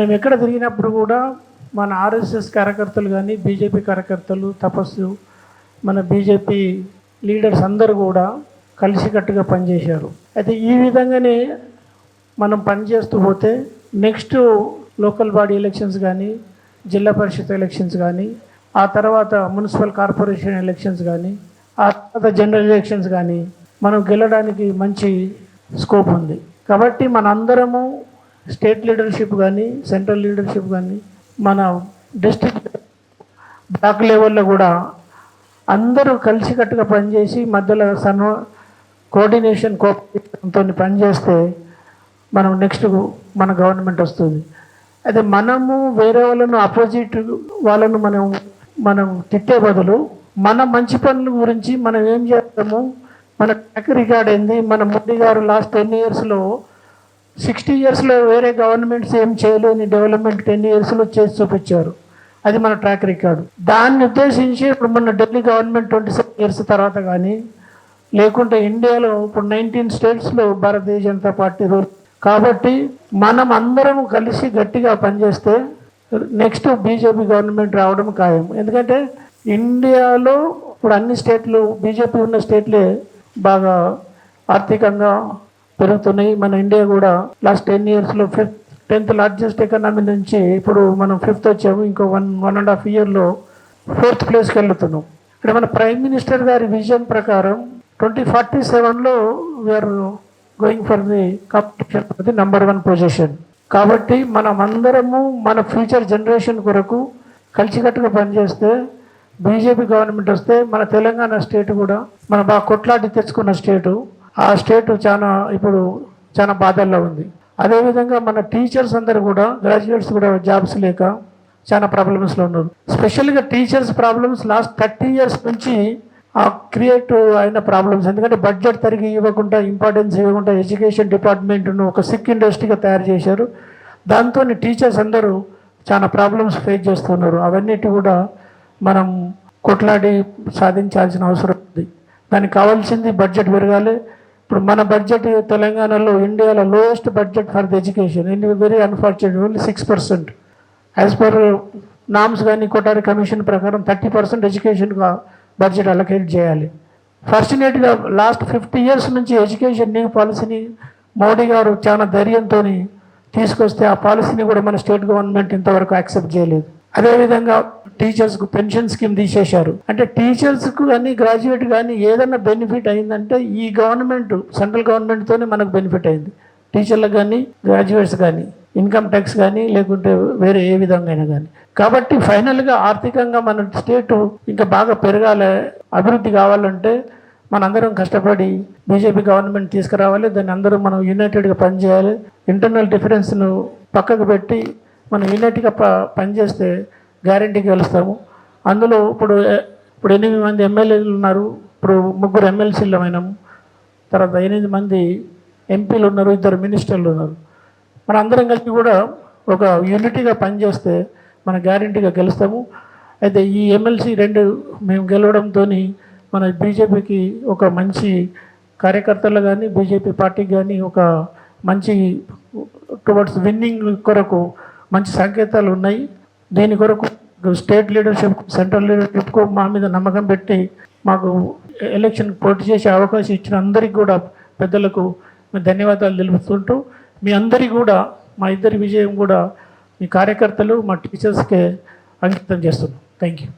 మేము ఎక్కడ తిరిగినప్పుడు కూడా మన ఆర్ఎస్ఎస్ కార్యకర్తలు కానీ బీజేపీ కార్యకర్తలు తపస్సు మన బీజేపీ లీడర్స్ అందరూ కూడా కలిసికట్టుగా పనిచేశారు. అయితే ఈ విధంగానే మనం పనిచేస్తూ పోతే నెక్స్ట్ లోకల్ బాడీ ఎలక్షన్స్ కానీ జిల్లా పరిషత్ ఎలక్షన్స్ కానీ ఆ తర్వాత మున్సిపల్ కార్పొరేషన్ ఎలక్షన్స్ కానీ ఆ తర్వాత జనరల్ ఎలక్షన్స్ కానీ మనం గెలడానికి మంచి స్కోప్ ఉంది. కాబట్టి మనందరము స్టేట్ లీడర్షిప్ కానీ సెంట్రల్ లీడర్షిప్ కానీ మన డిస్ట్రిక్ట్ బ్లాక్ లెవెల్లో కూడా అందరూ కలిసికట్టుగా పనిచేసి మధ్యలో సన్ కోఆర్డినేషన్ కోఆపరేషన్తో పనిచేస్తే మనం నెక్స్ట్ మన గవర్నమెంట్ వస్తుంది. అయితే మనము వేరే వాళ్ళను అపోజిట్ వాళ్ళను మనం మనం తిట్టే బదులు మన మంచి పనుల గురించి మనం ఏం చేస్తాము? మన ట్రాక్ రికార్డ్ ఏంది? మన మోడీ గారు లాస్ట్ టెన్ ఇయర్స్లో సిక్స్టీ ఇయర్స్లో వేరే గవర్నమెంట్స్ ఏం చేయలేని డెవలప్మెంట్ టెన్ ఇయర్స్లో చేసి చూపించారు. అది మన ట్రాక్ రికార్డు. దాన్ని ఉద్దేశించి ఇప్పుడు మన Delhi government twenty seven years తర్వాత కానీ లేకుంటే ఇండియాలో ఇప్పుడు నైన్టీన్ స్టేట్స్లో భారతీయ జనతా పార్టీ రూల్. కాబట్టి మనం అందరం కలిసి గట్టిగా పనిచేస్తే నెక్స్ట్ బీజేపీ గవర్నమెంట్ రావడం ఖాయం. ఎందుకంటే ఇండియాలో ఇప్పుడు అన్ని స్టేట్లు బీజేపీ ఉన్న స్టేట్లే బాగా ఆర్థికంగా పెరుగుతున్నాయి. మన ఇండియా కూడా లాస్ట్ టెన్ ఇయర్స్లో ఫిఫ్త్ టెన్త్ లార్జెస్ట్ ఎకనామీ నుంచి ఇప్పుడు మనం ఫిఫ్త్ వచ్చాము. ఇంకో వన్ వన్ అండ్ హాఫ్ ఇయర్లో ఫోర్త్ ప్లేస్కి వెళ్తున్నాం. ఇక్కడ మన ప్రైమ్ మినిస్టర్ గారి విజన్ ప్రకారం ట్వంటీ ఫార్టీ సెవెన్లో we are going for the competition for the number one position కాబట్టి మనం అందరము మన ఫ్యూచర్ జనరేషన్ కొరకు కలిసికట్టుగా పనిచేస్తే బీజేపీ గవర్నమెంట్ వస్తే మన తెలంగాణ స్టేట్ కూడా మనం బాగా కొట్లాడి తెచ్చుకున్న స్టేటు ఆ స్టేట్ చాలా ఇప్పుడు చాలా బాధల్లో ఉంది. అదేవిధంగా మన టీచర్స్ అందరూ కూడా గ్రాడ్యుయేట్స్ కూడా జాబ్స్ లేక చాలా ప్రాబ్లమ్స్లో ఉన్నారు. స్పెషల్గా teachers problems last thirty years నుంచి ఆ క్రియేట్ అయిన ప్రాబ్లమ్స్ ఎందుకంటే బడ్జెట్ తరిగి ఇవ్వకుండా ఇంపార్టెన్స్ ఇవ్వకుండా ఎడ్యుకేషన్ డిపార్ట్మెంట్ను ఒక సిక్ ఇండస్ట్రీగా తయారు చేశారు. దాంతో టీచర్స్ అందరూ చాలా ప్రాబ్లమ్స్ ఫేస్ చేస్తున్నారు. అవన్నిటి కూడా మనం కొట్లాడి సాధించాల్సిన అవసరం ఉంది. దానికి కావాల్సింది బడ్జెట్ పెరగాలి. ఇప్పుడు మన బడ్జెట్ తెలంగాణలో ఇండియాలో lowest budget for the education in very unfortunate only six percent as per norms కానీ కొటారి కమిషన్ ప్రకారం థర్టీ పర్సెంట్ ఎడ్యుకేషన్గా బడ్జెట్ అలొకేట్ చేయాలి. ఫార్చునేట్గా లాస్ట్ ఫిఫ్టీ ఇయర్స్ నుంచి ఎడ్యుకేషన్ న్యూ పాలసీని మోడీ గారు చాలా ధైర్యంతో తీసుకొస్తే ఆ పాలసీని కూడా మన స్టేట్ గవర్నమెంట్ ఇంతవరకు యాక్సెప్ట్ చేయలేదు. అదేవిధంగా టీచర్స్కు పెన్షన్ స్కీమ్ తీసేశారు. అంటే టీచర్స్కు కానీ గ్రాడ్యుయేట్ కానీ ఏదైనా బెనిఫిట్ అయిందంటే ఈ గవర్నమెంట్ సెంట్రల్ గవర్నమెంట్తోనే మనకు బెనిఫిట్ అయింది. టీచర్లకు కానీ గ్రాడ్యుయేట్స్ కానీ ఇన్కమ్ ట్యాక్స్ కానీ లేకుంటే వేరే ఏ విధంగా అయినా కానీ కాబట్టి ఫైనల్గా ఆర్థికంగా మన స్టేటు ఇంకా బాగా పెరగాలి అభివృద్ధి కావాలంటే మనందరం కష్టపడి బీజేపీ గవర్నమెంట్ తీసుకురావాలి. దాన్ని అందరూ మనం యునైటెడ్గా పనిచేయాలి. ఇంటర్నల్ డిఫరెన్స్ను పక్కకు పెట్టి మనం యూనిట్గా ప పనిచేస్తే గ్యారంటీకి గెలుస్తాము అందులో ఇప్పుడు ఇప్పుడు ఎనిమిది మంది ఎమ్మెల్యేలు ఉన్నారు. ఇప్పుడు ముగ్గురు ఎమ్మెల్సీలు అయినాము తర్వాత ఎనిమిది మంది ఎంపీలు ఉన్నారు. ఇద్దరు మినిస్టర్లు ఉన్నారు. మన అందరం కలిసి కూడా ఒక యూనిటీగా పనిచేస్తే మన గ్యారంటీగా గెలుస్తాము. అయితే ఈ ఎమ్మెల్సీ రెండు మేము గెలవడంతో మన బీజేపీకి ఒక మంచి కార్యకర్తలు కానీ బీజేపీ పార్టీకి కానీ ఒక మంచి టువర్డ్స్ విన్నింగ్ కొరకు మంచి సంకేతాలు ఉన్నాయి. దీని కొరకు స్టేట్ లీడర్షిప్ సెంట్రల్ లీడర్షిప్కు మా మీద నమ్మకం పెట్టి మాకు ఎలక్షన్ పోటీ చేసే అవకాశం ఇచ్చిన అందరికీ కూడా పెద్దలకు మేము ధన్యవాదాలు తెలుపుతుంటూ మీ అందరికీ కూడా మా ఇద్దరి విజయం కూడా మీ కార్యకర్తలు మా టీచర్స్కే అంకితం చేస్తున్నాం. Thank you